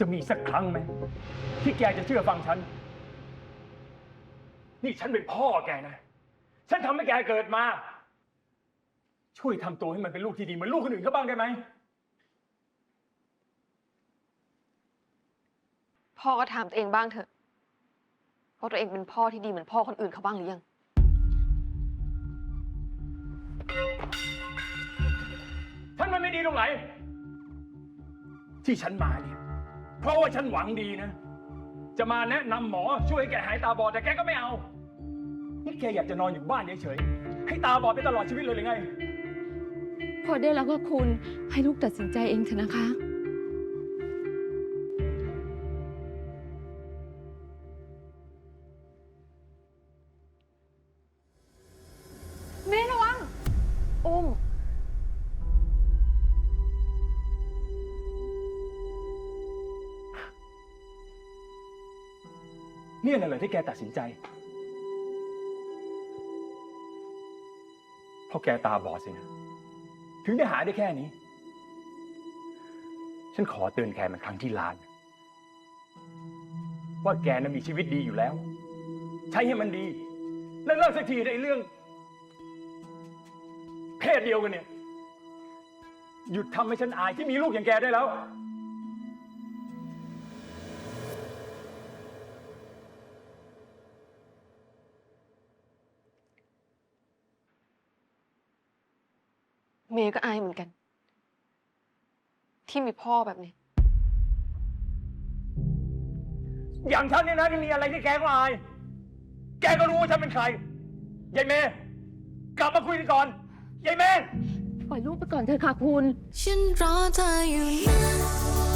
จะมีสักครั้งไหมที่แกจะเชื่อฟังฉัน นี่ฉันเป็นพ่อแกนะ ฉันทำให้แกเกิดมา ช่วยทำตัวให้มันเป็นลูกที่ดีเหมือนลูกคนอื่นเขาบ้างได้ไหม พ่อก็ถามตัวเองบ้างเถอะว่าตัวเองเป็นพ่อที่ดีเหมือนพ่อคนอื่นเขาบ้างหรือยัง ฉันมันไม่ดีตรงไหน ที่ฉันมาเนี่ย เพราะว่าฉันหวังดีนะ จะมาแนะนำหมอช่วยให้แกหายตาบอดแต่แกก็ไม่เอา นี่แกอยากจะนอนอยู่บ้านเฉยๆ ให้ตาบอดไปตลอดชีวิตเลยหรือไง พอได้แล้วก็คุณให้ลูกตัดสินใจเองเถอะนะคะ แม่ระวังอุ้ม เนี่ยน่ะเหรอที่แกตัดสินใจ เพราะแกตาบอดสินะ ถึงได้หาได้แค่นี้ ฉันขอเตือนแกมันครั้งที่ล้าน ว่าแกน่ะมีชีวิตดีอยู่แล้ว ใช้ให้มันดี แล้วเลิกสักทีในเรื่อง เพศเดียวกันเนี่ย หยุดทำให้ฉันอายที่มีลูกอย่างแกได้แล้ว เมย์ก็อายเหมือนกัน ที่มีพ่อแบบนี้ อย่างฉันเนี่ยนะที่มีอะไรที่แกก็อาย แกก็รู้ว่าฉันเป็นใครยายเมย์กลับมาคุยกันก่อนยายเมย์ ปล่อยลูกไปก่อนเถอะค่ะคุณ ฉันรอเธออยู่นะ